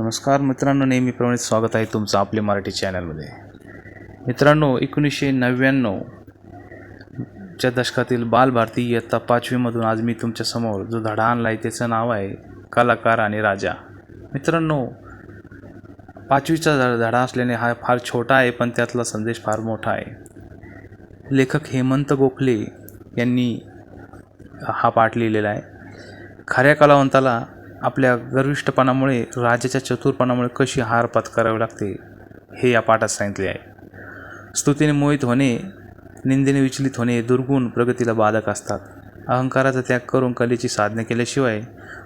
नमस्कार मित्रांनो नेहमीप्रमाणे स्वागत आहे तुमचं आपल्या मराठी चॅनलमध्ये. मित्रांनो एकोणीसशे नव्याण्णवच्या दशकातील बालभारती इयत्ता पाचवीमधून आज मी तुमच्यासमोर जो धडा आणला आहे त्याचं नाव आहे कलाकार आणि राजा. मित्रांनो पाचवीचा धडा असल्याने हा फार छोटा आहे पण त्यातला संदेश फार मोठा आहे. लेखक हेमंत गोखले यांनी हा पाठ लिहिलेला आहे. खऱ्या कलावंताला आपल्या गर्विष्ठपणामुळे राजाच्या चतुरपणामुळे कशी हार पत्करावी लागते हे या पाठात सांगितले आहे. स्तुतीने मोहित होणे निंदेने विचलित होणे दुर्गुण प्रगतीला बाधक असतात. अहंकाराचा त्याग करून कलेची साधने केल्याशिवाय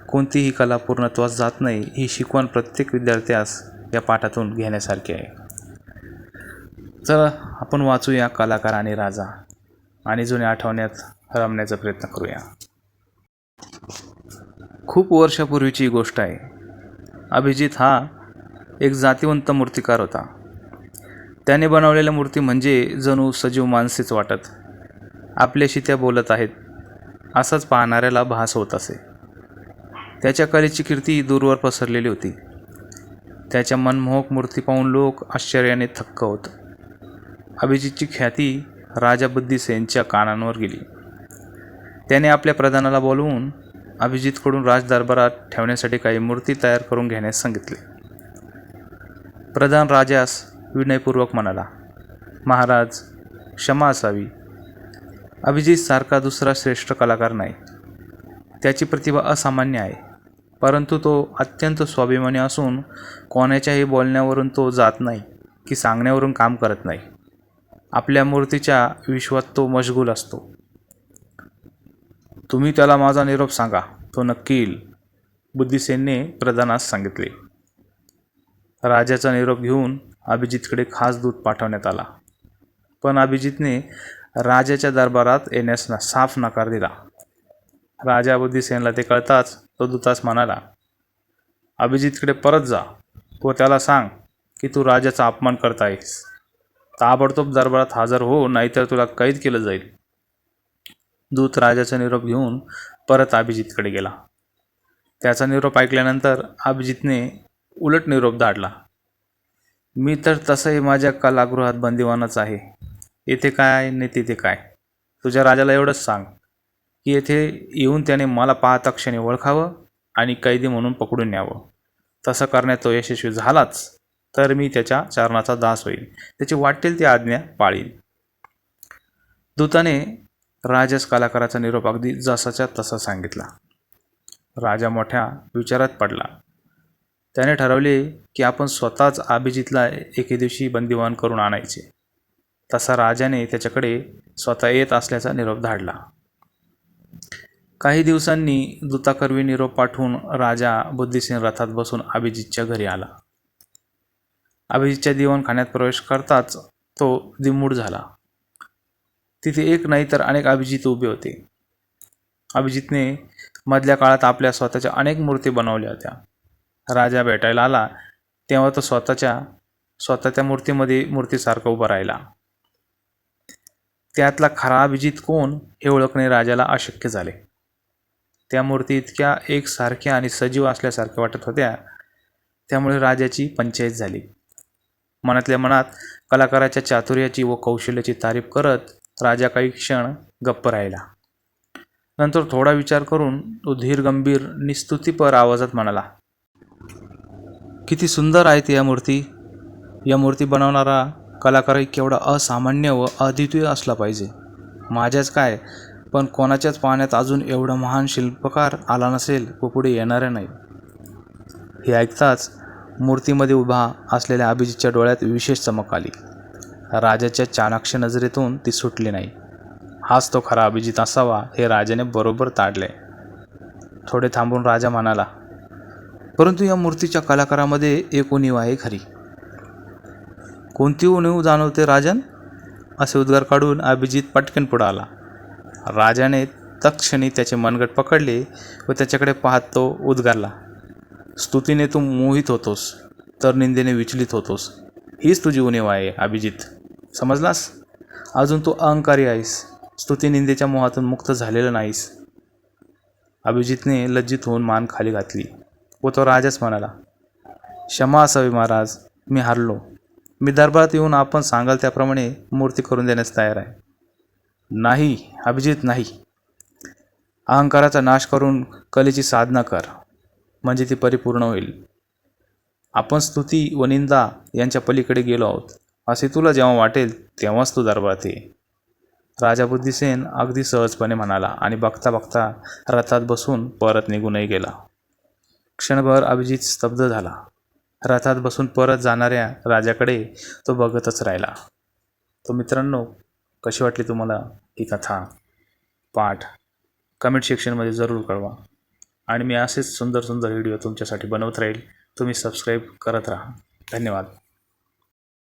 कोणतीही कला पूर्णत्वास जात नाही ही शिकवण प्रत्येक विद्यार्थ्यास या पाठातून घेण्यासारखी आहे. चला आपण वाचूया कलाकार आणि राजा. आणि जुन्या आठवण्यात रमण्याचा प्रयत्न करूया. खूप वर्षापूर्वीची ही गोष्ट आहे. अभिजित हा एक जातिवंत मूर्तिकार होता. त्याने बनवलेल्या मूर्ती म्हणजे जणू सजीव माणसेच वाटत. आपल्याशी त्या बोलत आहेत. असाच पाहणाऱ्याला भास होत असे. त्याच्या कलेची कीर्ती दूरवर पसरलेली होती. त्याच्या मनमोहक मूर्ती पाहून लोक आश्चर्याने थक्क होत. अभिजितची ख्याती राजा बुद्धिसेनच्या कानांवर गेली. त्याने आपल्या प्रधानाला बोलवून अभिजितकडून राजदरबारात ठेवण्यासाठी काही मूर्ती तयार करून घेण्यास सांगितले. प्रधान राजास विनयपूर्वक म्हणाला महाराज क्षमा असावी. अभिजित सारखा दुसरा श्रेष्ठ कलाकार नाही. त्याची प्रतिभा असामान्य आहे परंतु तो अत्यंत स्वाभिमानी असून कोणाच्याही बोलण्यावरून तो जात नाही की सांगण्यावरून काम करत नाही. आपल्या मूर्तीच्या विश्वात तो मशगूल असतो. तुम्ही त्याला माझा निरोप सांगा. तो नक्की येईल बुद्धिसेनने प्रधानास सांगितले. राजाचा निरोप घेऊन अभिजितकडे खास दूत पाठवण्यात आला. पण अभिजितने राजाच्या दरबारात येण्यास ना साफ नकार दिला. राजा बुद्धिसेनला ते कळताच तो दूतास म्हणाला अभिजितकडे परत जा. व त्याला सांग की तू राजाचा अपमान करत आहेस ताबडतोब दरबारात हजर हो नाहीतर तुला कैद केलं जाईल. दूत राजाचा निरोप घेऊन परत अभिजितकडे गेला. त्याचा निरोप ऐकल्यानंतर अभिजितने उलट निरोप धाडला. मी तर तसंही माझ्या कलागृहात बंदिवानच आहे. येथे काय नाही तिथे काय? तुझ्या राजाला एवढंच सांग की येथे येऊन त्याने मला पाहता क्षणी ओळखावं आणि कैदी म्हणून पकडून न्यावं. तसं करण्यात तो यशस्वी झालाच तर मी त्याच्या चरणाचा दास होईल त्याची वाटेल ती आज्ञा पाळील दूताने राजास कलाकाराचा निरोप अगदी जसाच्या तसा सांगितला. राजा मोठ्या विचारात पडला. त्याने ठरवले की आपण स्वतःच अभिजितला एके दिवशी बंदिवान करून आणायचे. तसा राजाने त्याच्याकडे स्वतः येत असल्याचा निरोप धाडला. काही दिवसांनी दूताकर्वी निरोप पाठवून राजा बुद्धिसेन रथात बसून अभिजितच्या घरी आला. अभिजितच्या दिवाणखान्यात प्रवेश करताच तो दिमूड झाला. तिथे एक नाही तर अनेक अभिजित उभे होते. अभिजितने मधल्या काळात आपल्या स्वतःच्या अनेक मूर्ती बनवल्या होत्या. राजा भेटायला आला तेव्हा तो स्वतःच्या स्वतः त्या मूर्तीमध्ये मूर्तीसारखा उभा राहिला. त्यातला खरा अभिजित कोण हे ओळखणे राजाला अशक्य झाले. त्या मूर्ती इतक्या एकसारख्या आणि सजीव असल्यासारख्या वाटत होत्या त्यामुळे राजाची पंचायत झाली. मनातल्या मनात कलाकाराच्या चातुर्याची व कौशल्याची तारीफ करत राजा काही क्षण गप्प राहिला. नंतर थोडा विचार करून तो धीरगंभीर निस्तुतीपर आवाजात म्हणाला किती सुंदर आहेत या मूर्ती. या मूर्ती बनवणारा कलाकारही केवढा असामान्य व अद्वितीय असला पाहिजे. माझ्याच काय पण कोणाच्याच पाण्यात अजून एवढा महान शिल्पकार आला नसेल व पुढे येणाऱ्या नाही. हे ऐकताच मूर्तीमध्ये उभा असलेल्या अभिजितच्या डोळ्यात विशेष चमक आली. राजाच्या चाणाक्ष नजरेतून ती सुटली नाही. हाच तो खरा अभिजित असावा हे राजाने बरोबर ताडले. थोडे थांबून राजा म्हणाला परंतु या मूर्तीच्या कलाकारामध्ये एक उणीव आहे खरी. कोणती उणीव जाणवते राजन? असे उद्गार काढून अभिजित पटकन पुढं आला. राजाने तत्क्षणी त्याचे मनगट पकडले व त्याच्याकडे पाहत तो उद्गारला स्तुतीने तू मोहित होतोस तर निंदेने विचलित होतोस. हीच तुझी उणीव आहे अभिजित. समजलास? अजून तू अहंकारी आहेस. स्तुती निंदेच्या मोहातून मुक्त झालेलं नाहीस. अभिजितने लज्जित होऊन मान खाली घातली. व तो राजाच म्हणाला. क्षमा असावी महाराज मी हारलो. मी दरबारात येऊन आपण सांगाल त्याप्रमाणे मूर्ती करून देण्यास तयार आहे. नाही अभिजित नाही. अहंकाराचा नाश करून कलेची साधना कर. म्हणजे ती परिपूर्ण होईल. आपण स्तुती व निंदा यांच्या पलीकडे गेलो आहोत. असे तुला जेव्हा वाटेल तेव्हाच तू दरबारात. ये राजा बुद्धिसेन अगदी सहजपणे म्हणाला आणि बघता बघता रथात बसून परत निघूनही गेला. क्षणभर अभिजित स्तब्ध झाला. रथात बसून परत जाणाऱ्या राजाकडे तो बघतच राहिला. तो मित्रांनो कशी वाटली तुम्हाला ही कथा? पाठ. कमेंट सेक्शनमध्ये जरूर कळवा. आणि मी असेच सुंदर सुंदर व्हिडिओ तुमच्यासाठी बनवत राहील. तुम्ही सबस्क्राईब करत राहा. धन्यवाद.